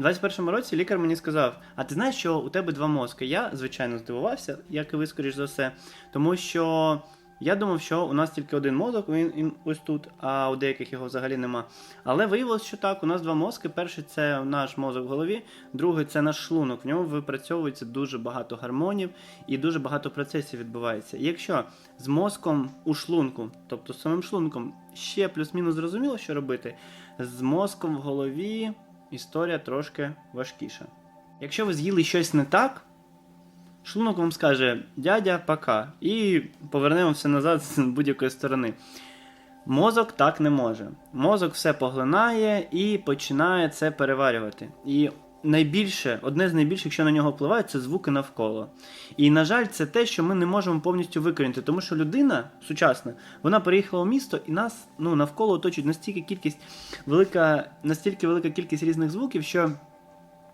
У 21-му році лікар мені сказав: а ти знаєш, що у тебе два мозки? Я, звичайно, здивувався, як і ви, скоріш за все, тому що я думав, що у нас тільки один мозок, він, ось тут, а у деяких його взагалі нема. Але виявилось, що так, у нас два мозки. Перший це наш мозок в голові, другий це наш шлунок. В ньому випрацьовується дуже багато гормонів і дуже багато процесів відбувається. Якщо з мозком у шлунку, тобто з самим шлунком, ще плюс-мінус зрозуміло, що робити, з мозком в голові історія трошки важкіша. Якщо ви з'їли щось не так, шлунок вам скаже дядя, пока, і повернемо все назад з будь-якої сторони. Мозок так не може. Мозок все поглинає і починає це переварювати. І найбільше, одне з найбільших, що на нього впливає, це звуки навколо. І, на жаль, це те, що ми не можемо повністю викорінити, тому що людина сучасна, вона переїхала в місто і нас ну, навколо оточують настільки кількість велика, настільки велика кількість різних звуків, що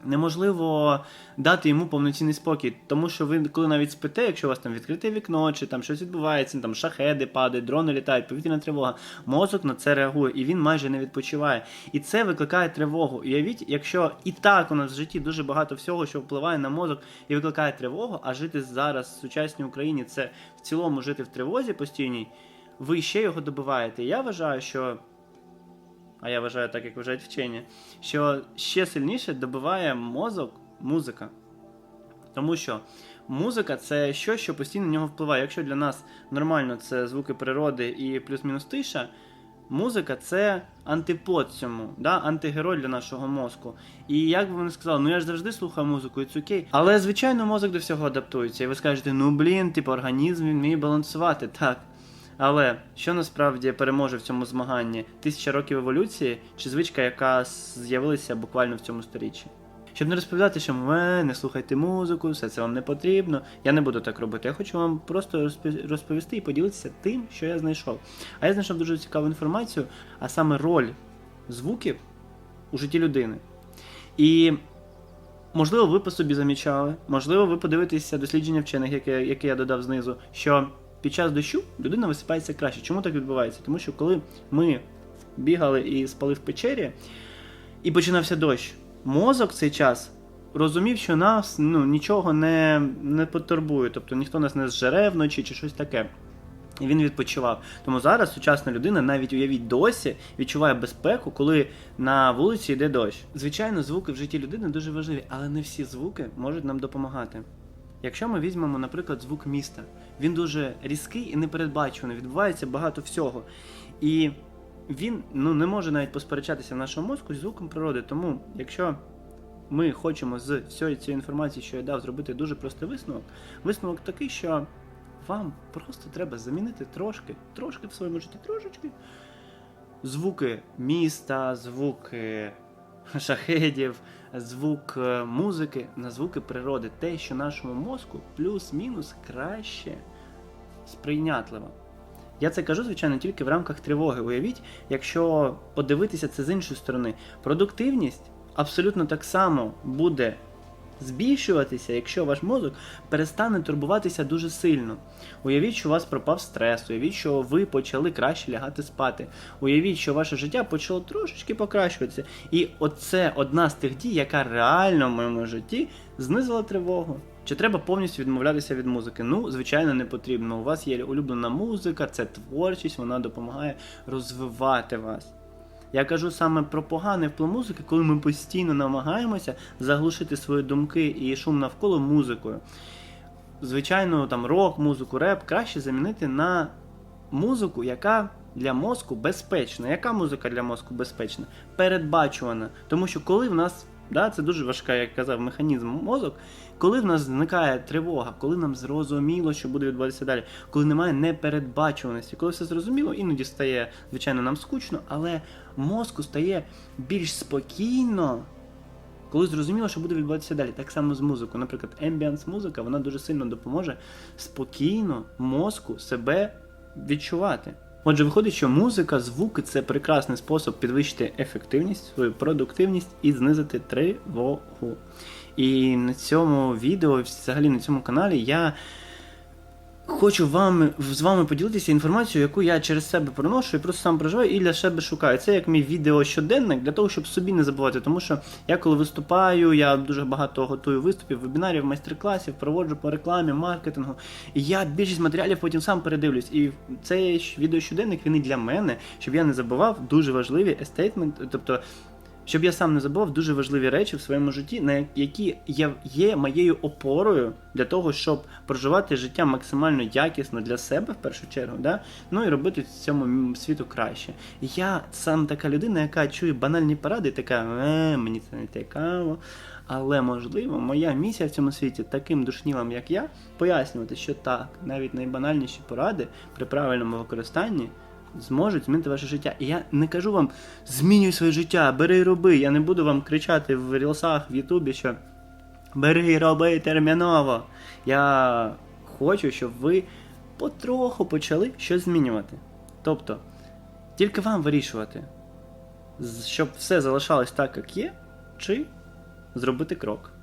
неможливо дати йому повноцінний спокій. Тому що ви, коли навіть спите, якщо у вас там відкрите вікно, чи там щось відбувається, там шахеди падають, дрони літають, повітряна тривога, мозок на це реагує і він майже не відпочиває. І це викликає тривогу. Уявіть, якщо і так у нас в житті дуже багато всього, що впливає на мозок і викликає тривогу, а жити зараз в сучасній Україні це в цілому жити в тривозі постійній, ви ще його добиваєте. Я вважаю, що а я вважаю так, як вважають вчені, що ще сильніше добиває мозок музика. Тому що музика це щось, що постійно на нього впливає. Якщо для нас нормально це звуки природи і плюс-мінус тиша, музика це антипод цьому, да? антигерой для нашого мозку. І як би вони сказали, ну я ж завжди слухаю музику, і це окей. Але звичайно мозок до всього адаптується. І ви скажете, ну блін, типу організм він вміє балансувати. Так. Але що насправді переможе в цьому змаганні? Тисяча років еволюції чи звичка, яка з'явилася буквально в цьому сторіччі? Щоб не розповідати, що «Ме, не слухайте музику, все це вам не потрібно. Я не буду так робити. Я хочу вам просто розповісти і поділитися тим, що я знайшов. А я знайшов дуже цікаву інформацію, а саме роль звуків у житті людини. І можливо, ви по собі замічали, можливо, ви подивитеся дослідження вчених, яке, яке я додав знизу, що під час дощу людина висипається краще. Чому так відбувається? Тому що коли ми бігали і спали в печері, і починався дощ, мозок в цей час розумів, що нас ну, нічого не, не потурбує, тобто ніхто нас не зжере вночі чи щось таке. І він відпочивав. Тому зараз сучасна людина, навіть уявіть досі, відчуває безпеку, коли на вулиці йде дощ. Звичайно, звуки в житті людини дуже важливі, але не всі звуки можуть нам допомагати. Якщо ми візьмемо, наприклад, звук міста, він дуже різкий і непередбачуваний, відбувається багато всього. І він ну, не може навіть посперечатися в нашому мозку з звуком природи. Тому, якщо ми хочемо з всієї цієї інформації, що я дав, зробити дуже простий висновок, висновок такий, що вам просто треба замінити трошки, трошки в своєму житті, трошечки звуки міста, звуки шахедів, звук е, музики на звуки природи. Те, що нашому мозку плюс-мінус краще сприйнятливо. Я це кажу, звичайно, тільки в рамках тривоги. Уявіть, якщо подивитися це з іншої сторони, продуктивність абсолютно так само буде збільшуватися, якщо ваш мозок перестане турбуватися дуже сильно. Уявіть, що у вас пропав стрес, уявіть, що ви почали краще лягати спати. Уявіть, що ваше життя почало трошечки покращуватися. І оце одна з тих дій, яка реально в моєму житті знизила тривогу. Чи треба повністю відмовлятися від музики? Ну, звичайно, не потрібно. У вас є улюблена музика, це творчість, вона допомагає розвивати вас. Я кажу саме про поганий вплив музики, коли ми постійно намагаємося заглушити свої думки і шум навколо музикою. Звичайно, там рок, музику, реп краще замінити на музику, яка для мозку безпечна. Яка музика для мозку безпечна? Передбачувана. Тому що коли в нас, да, це дуже важка, як казав, механізм мозок, коли в нас зникає тривога, коли нам зрозуміло, що буде відбуватися далі, коли немає непередбачуваності, коли все зрозуміло, іноді стає, звичайно, нам скучно, але мозку стає більш спокійно. Коли зрозуміло, що буде відбуватися далі, так само з музикою. Наприклад, ембіанс музика вона дуже сильно допоможе спокійно мозку себе відчувати. Отже, виходить, що музика, звуки це прекрасний спосіб підвищити ефективність, свою продуктивність і знизити тривогу. І на цьому відео, взагалі на цьому каналі, я Хочу вам, з вами поділитися інформацією, яку я через себе проношу і просто сам проживаю і для себе шукаю. Це як мій відео щоденник для того, щоб собі не забувати. Тому що я коли виступаю, я дуже багато готую виступів, вебінарів, майстер-класів, проводжу по рекламі, маркетингу. І я більшість матеріалів потім сам передивлюсь. І цей відео щоденник він і для мене, щоб я не забував дуже важливі естейтменти, тобто. Щоб я сам не забував дуже важливі речі в своєму житті, на які є, є моєю опорою для того, щоб проживати життя максимально якісно для себе в першу чергу, да? ну і робити цьому світу краще. Я сам така людина, яка чує банальні поради, і така е, мені це не цікаво. Але можливо, моя місія в цьому світі таким душнілам, як я, пояснювати, що так, навіть найбанальніші поради при правильному використанні зможуть змінити ваше життя. І я не кажу вам змінюй своє життя, бери і роби. Я не буду вам кричати в рілсах в Ютубі, що бери і роби терміново. Я хочу, щоб ви потроху почали щось змінювати. Тобто, тільки вам вирішувати, щоб все залишалось так, як є, чи зробити крок.